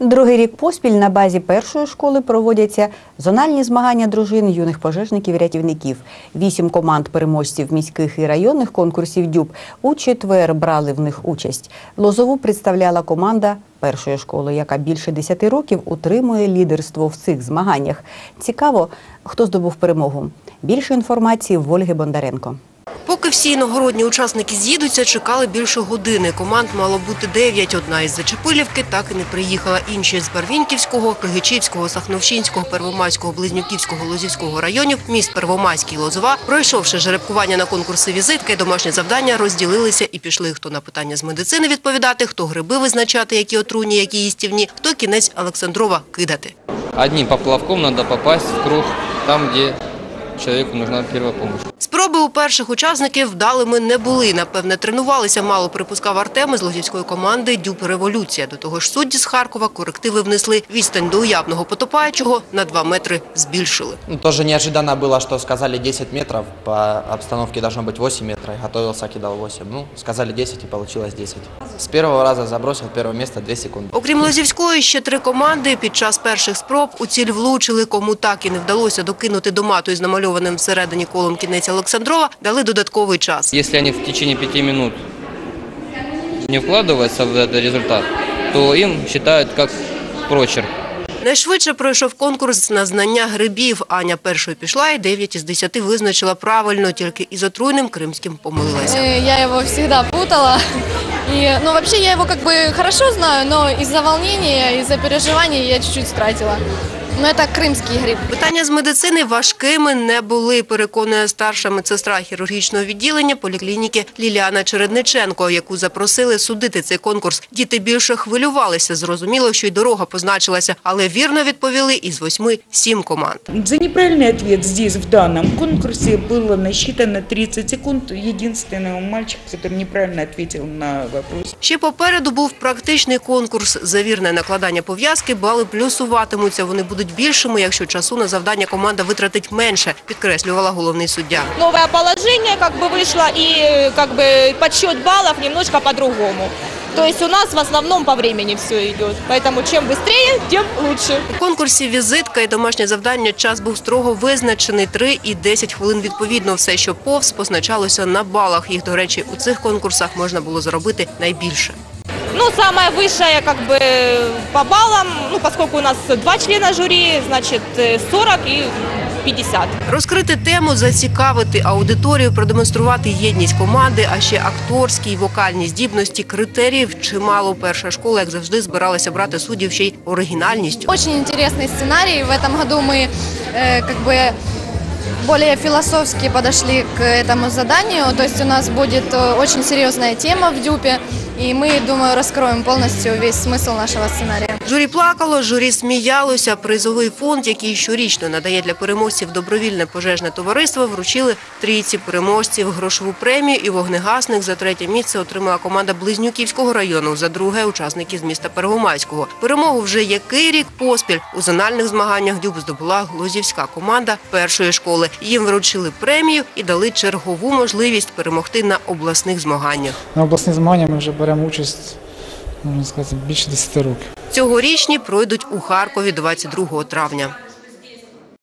Другий рік поспіль на базі першої школи проводяться зональні змагання дружин юних пожежників-рятівників. Вісім команд переможців міських і районних конкурсів ДЮБ у четвер брали в них участь. Лозову представляла команда першої школи, яка більше 10 років утримує лідерство в цих змаганнях. Цікаво, хто здобув перемогу. Більше інформації в Ольги Бондаренко. Поки всі іногородні учасники з'їдуться, чекали більше години. Команд мало бути дев'ять. Одна із Зачепилівки так і не приїхала. Інші з Барвінківського, Кигичівського, Сахновщинського, Первомайського, Близнюківського, Лозівського районів, міст Первомайський, Лозова. Пройшовши жеребкування на конкурси візитки, і домашні завдання розділилися і пішли. Хто на питання з медицини відповідати, хто гриби визначати, які отруйні, які їстівні, хто кінець Олександрова кидати. Одним поплавком надо попасть в круг, там, где человеку нужна первая помощь. Спроби у перших учасників вдалими не були. Напевне, тренувалися мало, припускав Артем із лозівської команди «Дюб Революція». До того ж, судді з Харкова корективи внесли. Відстань до уявного потопаючого на 2 метри збільшили. Ну, тоже неожиданно было, что сказали 10 метров, по обстановке должно быть 8 метров, я готовился, кидал 8. Ну, сказали 10 и получилось 10. С первого раза забросил первое место 2 секунды. Окрім Лозівської, ще три команди під час перших спроб у ціль влучили. Кому так і не вдалося докинути до мату із намальованим всередині колом кінець Олександрова, дали додатковий час. Если они в течение пяти минут не вкладываются в этот результат, то им считают как прочерк. Найшвидше пройшов конкурс на знання грибів. Аня першою пішла і 9 із 10 визначила правильно, тільки із отруйним кримським помилилася. Э, Я его всегда путала. И, ну, вообще я его как бы хорошо знаю, но из-за волнения, из-за переживаний я чуть-чуть стратила. Но это крымский гриб. Питання з медицини важкими не були, переконує старша медсестра хірургічного відділення поліклініки Ліліана Чередниченко, яку запросили судити цей конкурс. Діти більше хвилювалися. Зрозуміло, що й дорога позначилася, але вірно відповіли із восьми сім команд. За неправильный ответ здесь, в данном конкурсе, было насчитано 30 секунд. Единственный мальчик, который неправильно ответил на вопрос. Ще попереду був практичний конкурс. За вірне накладання пов'язки бали плюсуватимуться. Вони будуть більшими, якщо часу на завдання команда витратить менше, підкреслювала головний суддя. новое положение как бы вышло и э, как бы подсчет баллов немножко по-другому. То есть у нас в основном по времени все идет. Поэтому чем быстрее, тем лучше. У конкурсі візитка і домашнє завдання час був строго визначений 3 і 10 хвилин відповідно. Все, що повз, позначалося на балах. Їх, до речі, у цих конкурсах можна було заробити найбільше. Ну, самое высшее как бы по баллам, ну, поскольку у нас два члена жюри, значит, э, 40 и 50. Розкрити тему, зацікавити аудиторію, продемонструвати єдність команди, а ще акторські і вокальні здібності, критеріїв чимало. Перша школа, як завжди, збиралася брати суддів ще й оригінальністю. Очень интересный сценарий. В этом году мы э, как бы более философски подошли к этому заданию. То есть у нас будет э, очень серьезная тема в дюпе. И мы, думаю, раскроем полностью весь смысл нашего сценария. Журі плакало, журі сміялося. Призовий фонд, який щорічно надає для переможців добровільне пожежне товариство, вручили трійці переможців грошову премію і вогнегасник за третє місце отримала команда Близнюківського району. За друге учасники з міста Первомайського. Перемогу вже який рік поспіль у зональних змаганнях дюб здобула глузівська команда першої школи. Їм вручили премію і дали чергову можливість перемогти на обласних змаганнях. На обласні змагання ми вже беремо участь, можна сказати, більше 10 років. Цьогорічні пройдуть у Харкові 22 травня.